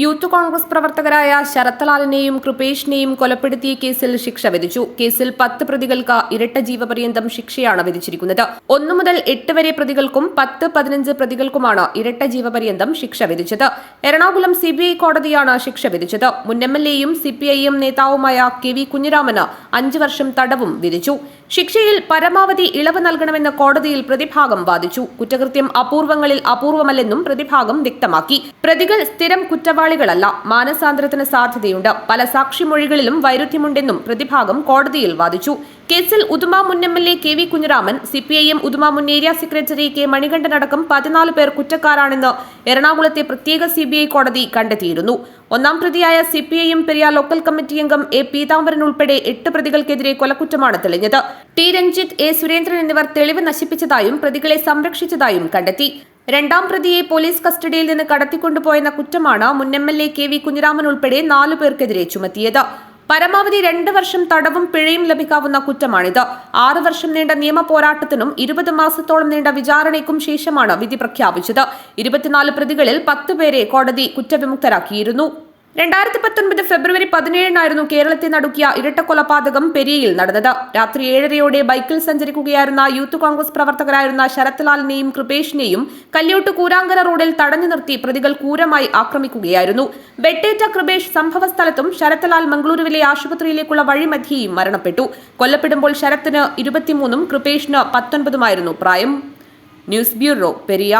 Youth Congress പ്രവർത്തകരായ ശരത്ലാലിനെയും കൃപേഷിനെയും കൊലപ്പെടുത്തിയ കേസിൽ ശിക്ഷ വിധിച്ചു. കേസിൽ പത്ത് പ്രതികൾക്ക് ഇരട്ട ജീവപര്യന്തം ശിക്ഷയാണ് വിധിച്ചിരിക്കുന്നത്. ഒന്നു മുതൽ എട്ട് വരെ പ്രതികൾക്കും പത്ത് പതിനഞ്ച് പ്രതികൾക്കുമാണ് ഇരട്ട ജീവപര്യന്തം ശിക്ഷ വിധിച്ചത്. എറണാകുളം സിബിഐ കോടതിയാണ് ശിക്ഷ വിധിച്ചത്. മുൻ എം എൽ എയും സിപിഐഎം നേതാവുമായ കെ വി കുഞ്ഞിരാമന് അഞ്ച് വർഷം തടവും വിധിച്ചു. ശിക്ഷയിൽ പരമാവധി ഇളവ് നൽകണമെന്ന് കോടതിയിൽ പ്രതിഭാഗം വാദിച്ചു. കുറ്റകൃത്യം അപൂർവങ്ങളിൽ അപൂർവമല്ലെന്നും പ്രതിഭാഗം വ്യക്തമാക്കി. പ്രതികൾ സ്ഥിരം കുറ്റവാളികളല്ല മാനസാന്തരത്തിന് സാധ്യതയുണ്ട്. പല സാക്ഷിമൊഴികളിലും വൈരുദ്ധ്യമുണ്ടെന്നും പ്രതിഭാഗം കോടതിയിൽ വാദിച്ചു. കേസിൽ ഉദുമ മുൻ M L A K V Kunhiraman CPIM Uduma മുൻ ഏരിയ സെക്രട്ടറി കെ മണികണ്ഠൻ അടക്കം പതിനാല് പേർ കുറ്റക്കാരാണെന്ന് എറണാകുളത്തെ പ്രത്യേക സിബിഐ കോടതി കണ്ടെത്തിയിരുന്നു. ഒന്നാം പ്രതിയായ സിപിഐഎം പെരിയ ലോക്കൽ കമ്മിറ്റി അംഗം എ പീതാംബരൻ ഉൾപ്പെടെ എട്ട് പ്രതികൾക്കെതിരെ കൊലക്കുറ്റമാണ് തെളിഞ്ഞത്. ടി രഞ്ജിത്ത് എ സുരേന്ദ്രൻ എന്നിവർ തെളിവ് നശിപ്പിച്ചതായും പ്രതികളെ സംരക്ഷിച്ചതായും കണ്ടെത്തി. രണ്ടാം പ്രതിയെ പോലീസ് കസ്റ്റഡിയിൽ നിന്ന് കടത്തിക്കൊണ്ടുപോയെന്ന കുറ്റമാണ് മുൻ M L A K V Kunhiraman ഉൾപ്പെടെ നാലു പേർക്കെതിരെ ചുമത്തിയത്. പരമാവധി രണ്ട് വർഷം തടവും പിഴയും ലഭിക്കാവുന്ന കുറ്റമാണിത്. ആറ് വർഷം നീണ്ട നിയമ പോരാട്ടത്തിനും ഇരുപത് മാസത്തോളം നീണ്ട വിചാരണയ്ക്കും ശേഷമാണ് വിധി പ്രഖ്യാപിച്ചത്. ഇരുപത്തിനാല് പ്രതികളിൽ പത്ത് പേരെ കോടതി കുറ്റവിമുക്തരാക്കിയിരുന്നു. രണ്ടായിരത്തി പത്തൊൻപത് ഫെബ്രുവരി പതിനേഴിനായിരുന്നു കേരളത്തെ നടുക്കിയ ഇരട്ടക്കൊലപാതകം പെരിയയിൽ നടന്നത്. രാത്രി ഏഴരയോടെ ബൈക്കിൽ സഞ്ചരിക്കുകയായിരുന്ന യൂത്ത് കോൺഗ്രസ് പ്രവർത്തകരായിരുന്ന ശരത്ലാലിനെയും കൃപേഷിനെയും കല്യോട്ട് കൂരാങ്കര റോഡിൽ തടഞ്ഞു നിർത്തി പ്രതികൾ ക്രൂരമായി ആക്രമിക്കുകയായിരുന്നു. വെട്ടേറ്റ കൃപേഷ് സംഭവസ്ഥലത്തും ശരത്ലാൽ മംഗളൂരുവിലെ ആശുപത്രിയിലേക്കുള്ള വഴിമധ്യയും മരണപ്പെട്ടു. കൊല്ലപ്പെടുമ്പോൾ ശരത്തിന് ഇരുപത്തിമൂന്നും കൃപേഷിന് പത്തൊൻപതുമായിരുന്നു പ്രായം. News bureau Periya.